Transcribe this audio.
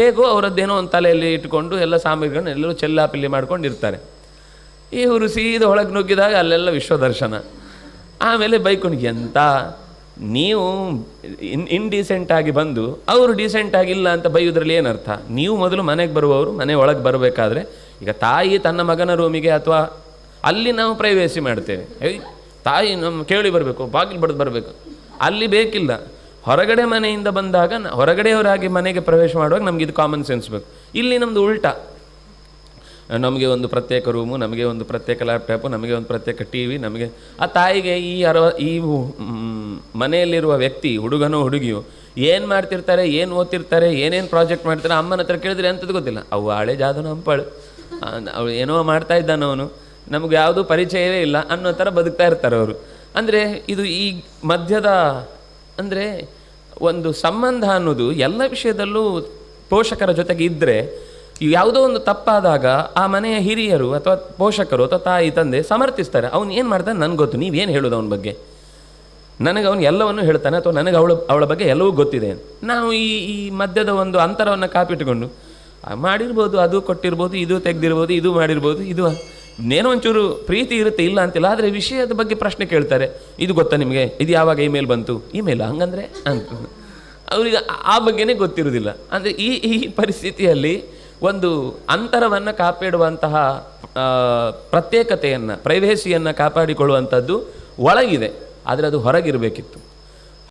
ಹೇಗೋ ಅವರದ್ದೇನೋ ಒಂದು ತಲೆಯಲ್ಲಿ ಇಟ್ಕೊಂಡು ಎಲ್ಲ ಸಾಮಗ್ರಿಗಳನ್ನ ಎಲ್ಲರೂ ಚೆಲ್ಲಾಪಿಲ್ಲಿ ಮಾಡ್ಕೊಂಡಿರ್ತಾರೆ. ಇವರು ಸೀದ ಒಳಗೆ ನುಗ್ಗಿದಾಗ ಅಲ್ಲೆಲ್ಲ ವಿಶ್ವದರ್ಶನ ಆಮೇಲೆ ಬೈಕೊಂಡು ಎಂತ? ನೀವು ಇನ್ ಇನ್ಡೀಸೆಂಟ್ ಆಗಿ ಬಂದು, ಅವರು ಡೀಸೆಂಟ್ ಆಗಿಲ್ಲ ಅಂತ ಬೈಯೋದ್ರಲ್ಲಿ ಏನರ್ಥ? ನೀವು ಮೊದಲು ಮನೆಗೆ ಬರುವವರು ಮನೆ ಒಳಗೆ ಬರಬೇಕಾದ್ರೆ ಈಗ ತಾಯಿ ತನ್ನ ಮಗನ ರೂಮಿಗೆ ಅಥವಾ ಅಲ್ಲಿ ನಾವು ಪ್ರೈವೇಸಿ ಮಾಡ್ತೇವೆ. ತಾಯಿ ನಮ್ಮ ಕೇಳಿ ಬರಬೇಕು, ಬಾಗಿಲು ಬಡ್ದು ಬರಬೇಕು. ಅಲ್ಲಿ ಬೇಕಿಲ್ಲ. ಹೊರಗಡೆ ಮನೆಯಿಂದ ಬಂದಾಗ ಹೊರಗಡೆಯವರಾಗಿ ಮನೆಗೆ ಪ್ರವೇಶ ಮಾಡುವಾಗ ನಮಗೆ ಇದು ಕಾಮನ್ ಸೆನ್ಸ್ ಬೇಕು. ಇಲ್ಲಿ ನಮ್ಮದು ಉಲ್ಟಾ. ನಮಗೆ ಒಂದು ಪ್ರತ್ಯೇಕ ರೂಮು, ನಮಗೆ ಒಂದು ಪ್ರತ್ಯೇಕ ಲ್ಯಾಪ್ಟಾಪು ನಮಗೆ ಒಂದು ಪ್ರತ್ಯೇಕ ಟಿ ವಿ, ನಮಗೆ ಆ ತಾಯಿಗೆ ಈ ಅರವ, ಈ ಮನೆಯಲ್ಲಿರುವ ವ್ಯಕ್ತಿ, ಹುಡುಗನೋ ಹುಡುಗಿಯೋ, ಏನು ಮಾಡ್ತಿರ್ತಾರೆ, ಏನು ಓದ್ತಿರ್ತಾರೆ, ಏನೇನು ಪ್ರಾಜೆಕ್ಟ್ ಮಾಡ್ತಾರೆ, ಅಮ್ಮನ ಹತ್ರ ಕೇಳಿದ್ರೆ ಅಂಥದ್ದು ಗೊತ್ತಿಲ್ಲ. ಅವು ಹಳೆ ಜಾದನು ಹಂಪಾಳು ಅವಳು ಏನೋ ಮಾಡ್ತಾ ಇದ್ದಾನ ಅವನು. ನಮಗೆ ಯಾವುದೂ ಪರಿಚಯವೇ ಇಲ್ಲ ಅನ್ನೋ ಥರ ಬದುಕ್ತಾ ಇರ್ತಾರೆ ಅವರು. ಅಂದರೆ ಇದು ಈ ಮಧ್ಯದ ಅಂದರೆ ಒಂದು ಸಂಬಂಧ ಅನ್ನೋದು ಎಲ್ಲ ವಿಷಯದಲ್ಲೂ ಪೋಷಕರ ಜೊತೆಗೆ ಇದ್ದರೆ ಯಾವುದೋ ಒಂದು ತಪ್ಪಾದಾಗ ಆ ಮನೆಯ ಹಿರಿಯರು ಅಥವಾ ಪೋಷಕರು ಅಥವಾ ತಾಯಿ, ತಂದೆ ಸಮರ್ಥಿಸ್ತಾರೆ. ಅವ್ನು ಏನು ಮಾಡ್ತಾನೆ? ನನಗೆ ಗೊತ್ತು ನೀವೇನು ಹೇಳೋದು ಅವನ ಬಗ್ಗೆ? ನನಗೆ ಅವನು ಎಲ್ಲವನ್ನು ಹೇಳ್ತಾನೆ ಅಥವಾ ನನಗೆ ಅವಳು, ಅವಳ ಬಗ್ಗೆ ಎಲ್ಲವೂ ಗೊತ್ತಿದೆ. ನಾವು ಈ ಈ ಮಧ್ಯದ ಒಂದು ಅಂತರವನ್ನು ಕಾಪಿಟ್ಟುಕೊಂಡು ಮಾಡಿರ್ಬೋದು, ಅದು ಕೊಟ್ಟಿರ್ಬೋದು, ಇದು ತೆಗೆದಿರ್ಬೋದು, ಇದು ಮಾಡಿರ್ಬೋದು, ಇದು ಏನೋ ಒಂಚೂರು ಪ್ರೀತಿ ಇರುತ್ತೆ ಇಲ್ಲ ಅಂತಿಲ್ಲ, ಆದರೆ ವಿಷಯದ ಬಗ್ಗೆ ಪ್ರಶ್ನೆ ಕೇಳ್ತಾರೆ. ಇದು ಗೊತ್ತಾ ನಿಮಗೆ? ಇದು ಯಾವಾಗ ಇಮೇಲ್ ಬಂತು? ಇಮೇಲ್, ಹಂಗಂದ್ರೆ? ಅಂತ ಅವ್ರಿಗೆ ಆ ಬಗ್ಗೆನೇ ಗೊತ್ತಿರೋದಿಲ್ಲ. ಅಂದರೆ ಈ ಈ ಪರಿಸ್ಥಿತಿಯಲ್ಲಿ ಒಂದು ಅಂತರವನ್ನು ಕಾಪಾಡುವಂತಹ ಪ್ರತ್ಯೇಕತೆಯನ್ನು ಪ್ರೈವೇಸಿಯನ್ನು ಕಾಪಾಡಿಕೊಳ್ಳುವಂಥದ್ದು ಒಳಗಿದೆ. ಆದರೆ ಅದು ಹೊರಗಿರಬೇಕಿತ್ತು.